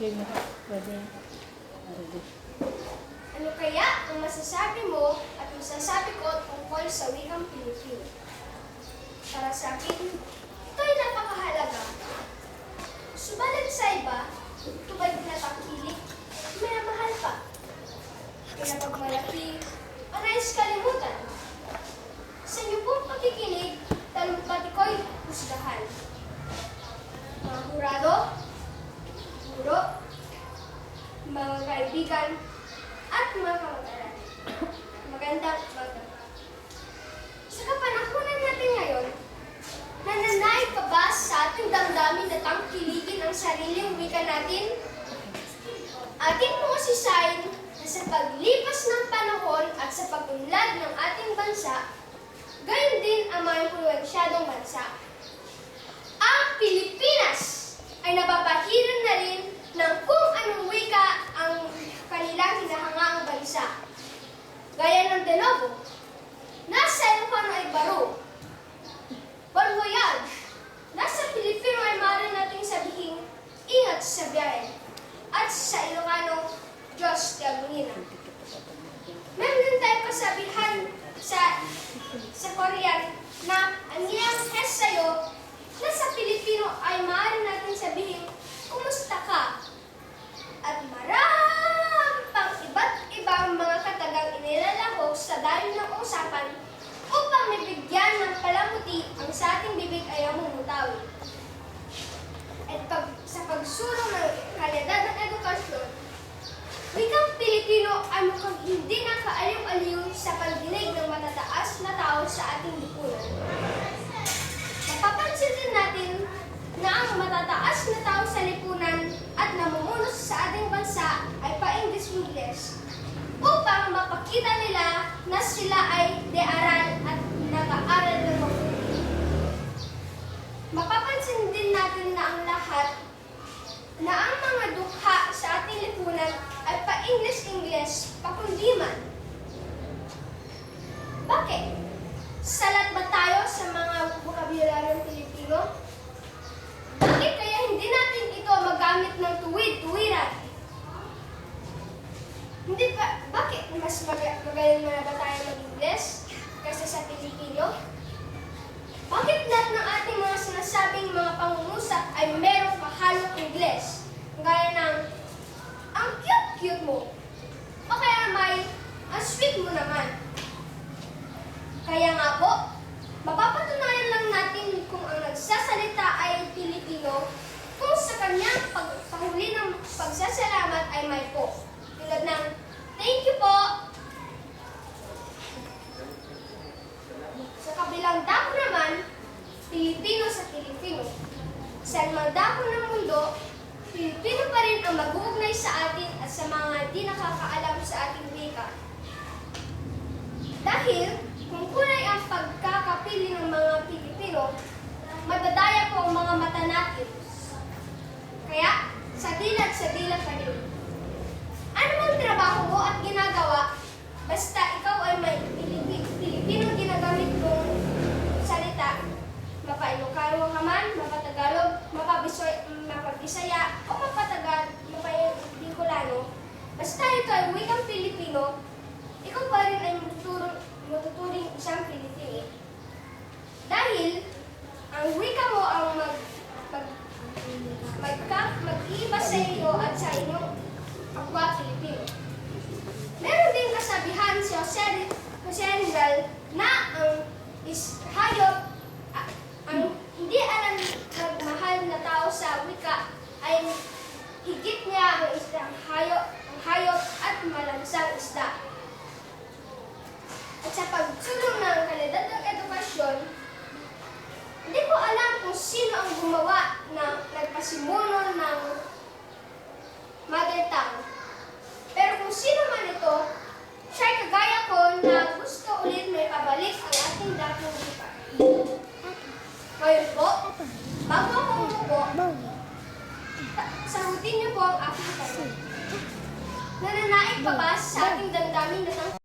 Game na. Ano kaya ang masasabi mo at masasabi ko tungkol sa wikang Pilipino? Para sa akin, ito'y napakahalaga. Subalit sa iba, tubad na tangkilik, may mahal pa. Kaya pag malaki, anais kalimutan. Sa inyo pong pakikinig, talumpati ko'y husgahan. Mga hurado, guro, mga kaibigan, at mga kamag-aral. Magandang umaga. Sa kapanahunan natin ngayon, nananaig ka ba sa ating damdamin na tangkiligin ang sariling wika natin? Ating mga sisayin na sa paglipas ng panahon at sa pag-unlad ng ating bansa, gayon din ang mga impluensyadong bansa. Ang Pilipinas ay napapahiran na rin ng kung anong wika ang kanilang hinahangaang bansa. Gaya ng De Novo, nasa Ilocano ay baro. Bon voyage, nasa Pilipino ay maaari nating sabihin, ingat sa biyahe. At sa Ilocano, Diyos Tiagungina. Meron din tayong kasabihan sa sa Korean na ang iyang hes sa'yo na sa Pilipino ay maaari natin sabihin, kumusta ka? At marami pang iba't ibang mga katagang inilalahok sa dayon ng usapan upang mabigyan ng palamuti ang sa ating bibig ay amumutawi. At pag, sa pagsulong ng kalidad ng edukasyon, wikang Pilipino ay mukhang hindi nakaaliw-aliw sa pagdinig ng matataas na tao sa ating lipunan. Napapansin din natin na ang matataas na tao lipunan at namumuno sa ating bansa ay pa-English-English upang mapakita nila na sila ay de-aral at nag-aaral ng mabuti. Mapapansin din natin na ang lahat na ang mga dukha sa ating lipunan ay pa-English-English, pakundiman. Bakit? Salat ba tayo sa mga bukabularyong Pilipino? Bakit kaya hindi natin ito magamit ng tuwid-tuwiran? Hindi ba, bakit mas magaling na ba tayo mag-Ingles kaysa sa Pilipino? Bakit lahat ng ating mga sinasabing mga pangungusap ay merong kahalong Ingles? Gaya ng, ang cute-cute mo. O kaya may, ang sweet mo naman. Kaya nga po, mapapatunayan lang natin kung ang nagsasalita ay Pilipino kung sa kanyang pagpahuli ng pagsasalamat ay may po. Tulad ng, thank you po. Sa kabilang dako naman, Pilipino sa Pilipino. Sa anumang dako ng mundo, Pilipino pa rin ang mag-uugnay sa atin at sa mga di nakakaalam sa ating wika. Dahil, kung kulay ang pagkakapili ng mga Pilipino, madadaya po ang mga mata natin. Kaya, sa dilat sa dilat pa rin. Ano mang trabaho mo at ginagawa, basta ikaw ay may Pilipi- Pilipino ginagamit mong salita, mapa-Ilocano ka man, mapatagalog, mapabisoy, mapabisaya, o mapatagal, mapa-Bicolano, basta ito ay wikang Pilipino, ikaw pa rin ay matuturing, matuturing isang Pilipino. Dahil, ang wika mo ang mag, mag, magka, mag-iba sa iyo at sa inyong kapwa Pilipino. Meron din kasabihan si Jose, Jose Rizal na ang is hayop, ang hindi alam wika ay higit niya ang isdang hayop, ang hayop at malansang isda. At sa pagsulong ng kalidad ng edukasyon, hindi ko alam kung sino ang gumawa ng nagpasimuno ng mother tongue. Pero kung sino man ito, siya ay kagaya ko na gusto ulit may pabalik ang ating dating wika. Ngayon po, bago ako umupo, sagutin niyo po ang aking tanong. Nananaig pa ba sa ating damdamin na